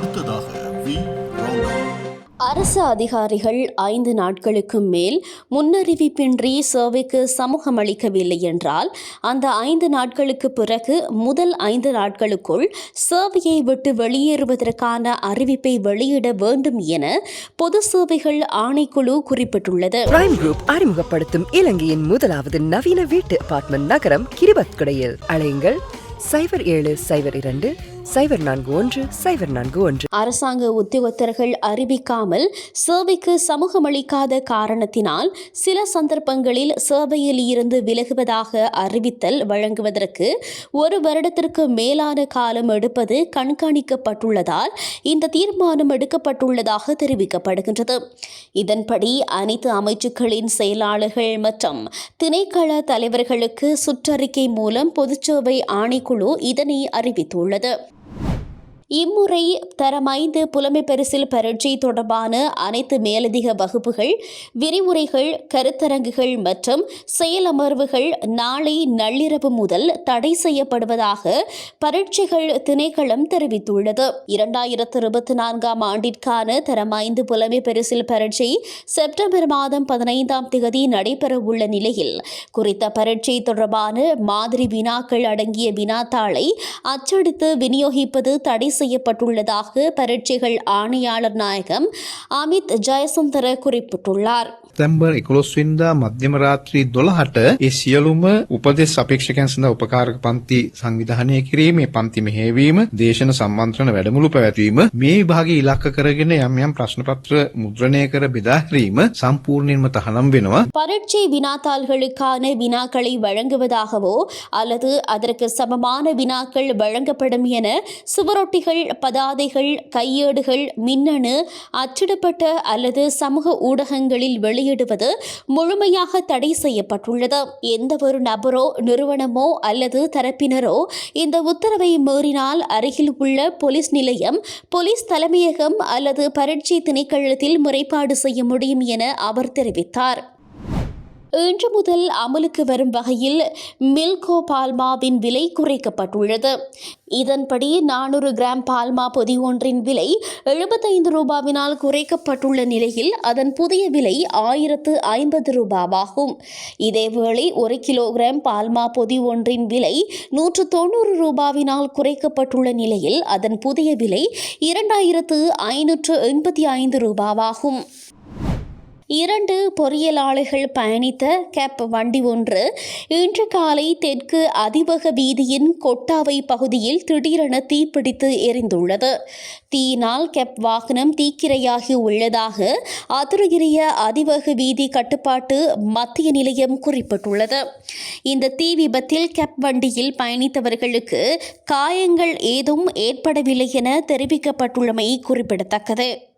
அடுத்ததாக வி. அரசு அதிகாரிகள் ஐந்து நாட்களுக்கு மேல் முன்னறிவிப்பின்றி சேவைக்கு சமூகம் அளிக்கவில்லை என்றால் அந்த ஐந்து நாட்களுக்கு பிறகு முதல் ஐந்து நாட்களுக்குள் சேவையை விட்டு வெளியேறுவதற்கான அறிவிப்பை வெளியிட வேண்டும் என பொது சேவைகள் ஆணைக்குழு குறிப்பிட்டுள்ளது. பிரைம் குரூப் அறிமுகப்படுத்தும் இலங்கையின் முதலாவது நவீன வீட்டு அபார்ட்மெண்ட் நகரம் கிரிபத்குடையில். அழையுங்கள். சைபர் ஏழு சைபர் இரண்டு சைபர் நான்கு ஒன்று சைபர் நான்கு ஒன்று. அரசாங்க உத்தியோகத்தர்கள் அறிவிக்காமல் சேவைக்கு சமூகமளிக்காத காரணத்தினால் சில சந்தர்ப்பங்களில் சேவையில் இருந்து விலகுவதாக அறிவித்தல் வழங்குவதற்கு ஒரு வருடத்திற்கு மேலான காலம் எடுப்பது கண்காணிக்கப்பட்டுள்ளதால் இந்த தீர்மானம் எடுக்கப்பட்டுள்ளதாக தெரிவிக்கப்படுகின்றது. இதன்படி அனைத்து அமைச்சுக்களின் செயலாளர்கள் மற்றும் திணைக்கள தலைவர்களுக்கு சுற்றறிக்கை மூலம் பொதுச்சேவை ஆணைக்குழு இதனை அறிவித்துள்ளது. இம்முறை தரம் ஐந்து புலமை பரிசில் பரீட்சை தொடர்பான அனைத்து மேலதிக வகுப்புகள் விரிவுரைகள் கருத்தரங்குகள் மற்றும் செயலமர்வுகள் நாளை நள்ளிரவு முதல் தடை செய்யப்படுவதாக பரீட்சைகள் திணைக்களம் தெரிவித்துள்ளது. இரண்டாயிரத்து இருபத்தி நான்காம் ஆண்டிற்கான தரம் ஐந்து புலமை பரிசில் பரீட்சை செப்டம்பர் மாதம் பதினைந்தாம் தேதி நடைபெறவுள்ள நிலையில் குறித்த பரீட்சை தொடர்பான மாதிரி வினாக்கள் அடங்கிய வினாத்தாளை அச்சடித்து விநியோகிப்பது தடை செய்யப்பட்டுள்ளதாக பரீட்சைகள் ஆணையாளர் நாயகம் அமித் ஜெயசுந்தர குறிப்பிட்டுள்ளார் සැම්බර් එකොළොස්වෙන්දා මධ්‍යම රාත්‍රී දොළහට ඒ සියලුම උපදෙස් අපේක්ෂකයන් සඳහා උපකාරක පන්ති සංවිධානය කිරීම, ඒ පන්ති මෙහෙයවීම, දේශන සම්මන්ත්‍රණ වැඩමුළු පැවැත්වීම මේ විභාගයේ ඉලක්ක කරගෙන යම් යම් ප්‍රශ්න පත්‍ර මුද්‍රණය කර බෙදා හැරීම සම්පූර්ණයෙන්ම තහනම් වෙනවා. பரீட்சை வினாத்தாள்களுக்கான வினாக்களை வழங்குவதாகவோ அல்லது அதற்கு சமமான வினாக்கள் வழங்கப்படும் என சுவரொட்டிகள் பதாதைகள் கையேடுகள் மின்னணு அச்சிடப்பட்ட அல்லது சமூக ஊடகங்களில் வெளியிடுவது முழுமையாக தடை செய்யப்பட்டுள்ளது. எந்த ஒரு நபரோ நிறுவனமோ அல்லது தரப்பினரோ இந்த உத்தரவை மீறினால் அருகில் உள்ள போலீஸ் நிலையம் போலீஸ் தலைமையகம் அல்லது பரீட்சை திணைக்களத்தில் முறைப்பாடு செய்ய முடியும் என அவர் தெரிவித்தார். இன்று முதல் அமலுக்கு வரும் வகையில் மில்கோ பால்மாவின் விலை குறைக்கப்பட்டுள்ளது. இதன்படி நானூறு கிராம் பால்மா பொதி ஒன்றின் விலை எழுபத்தைந்து ரூபாவினால் குறைக்கப்பட்டுள்ள நிலையில் அதன் புதிய விலை ஆயிரத்து ஐம்பது ரூபாவாகும். இதேவேளை ஒரு கிலோகிராம் பால்மா பொதி ஒன்றின் விலை நூற்று தொண்ணூறு ரூபாவினால் குறைக்கப்பட்டுள்ள நிலையில் அதன் புதிய விலை இரண்டாயிரத்து ஐநூற்று எண்பத்தி ஐந்து ரூபாவாகும். இரண்டு பொறியியலாளர்கள் பயணித்த கேப் வண்டி ஒன்று இன்று காலை தெற்கு அதிவக வீதியின் கொட்டாவை பகுதியில் திடீரென தீப்பிடித்து எரிந்துள்ளது. தீயினால் கேப் வாகனம் தீக்கிரையாகி உள்ளதாக அதிரகிரிய அதிவக வீதி கட்டுப்பாட்டு மத்திய நிலையம் குறிப்பிட்டுள்ளது. இந்த தீ விபத்தில் கேப் வண்டியில் பயணித்தவர்களுக்கு காயங்கள் ஏதும் ஏற்படவில்லை என தெரிவிக்கப்பட்டுள்ளமை குறிப்பிடத்தக்கது.